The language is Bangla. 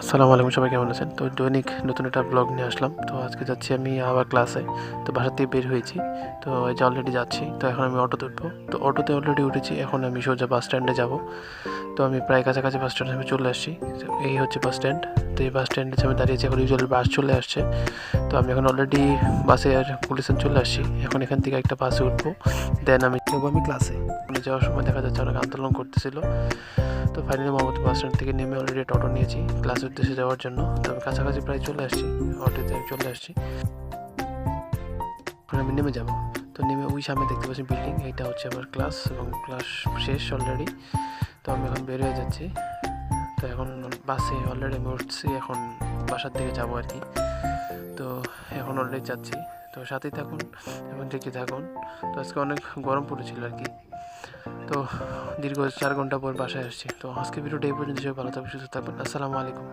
আসসালামু আলাইকুম, সবাই কেমন আছেন? তো দৈনিক নতুন একটা ব্লগ নিয়ে আসলাম। তো আজকে যাচ্ছি আমি আবার ক্লাসে তো বাসা থেকে বের হয়েছি। তো এই যে অলরেডি যাচ্ছি, তো এখন আমি অটো উঠবো তো অটোতে অলরেডি উঠেছি, এখন আমি সোজা বাস স্ট্যান্ডে যাব। তো আমি প্রায় কাছাকাছি বাস স্ট্যান্ডে আমি চলে আসছি। এই হচ্ছে বাস স্ট্যান্ড তো এই বাস স্ট্যান্ডে আমি দাঁড়িয়েছি, এখন ইউজুয়ালি বাস চলে আসছে। তো আমি এখন অলরেডি বাসে আর পুলিশন চলে আসছি। এখন এখান থেকে একটা বাসে উঠবো। দেন আমি যাব আমি ক্লাসে মানে যাওয়ার সময় দেখা যাচ্ছে অনেক আন্দোলন করতেছিল। তো ফাইনালি মোহাম্মদ বাস স্ট্যান্ড থেকে নেমে অলরেডি একটা অটো নিয়েছি। ক্লাসের উদ্দেশ্যে যাওয়ার জন্য। তো আমি কাছাকাছি প্রায় চলে আসছি। অটোতে চলে আসছি। আমি নেমে যাব। তো নেমে ওই সামনে দেখতে পাচ্ছি বিল্ডিং এইটা হচ্ছে আমার ক্লাস এবং ক্লাস শেষ অলরেডি তো আমি এখন বের হয়ে যাচ্ছি। তো এখন বাসে অলরেডি আমি উঠছি। এখন বাসার দিকে যাব আর কি। তো এখন অলরেডি যাচ্ছি। তো সাথেই থাকুন এবং দেখতে থাকুন। তো আজকে অনেক গরম পড়েছিল আর কি। তো দীর্ঘ চার ঘণ্টা পর বাসায় আসছি। তো আজকে ভিডিওটা এই পর্যন্ত সবাই ভালো থাকবে সুস্থ থাকবেন। আসসালামু আলাইকুম।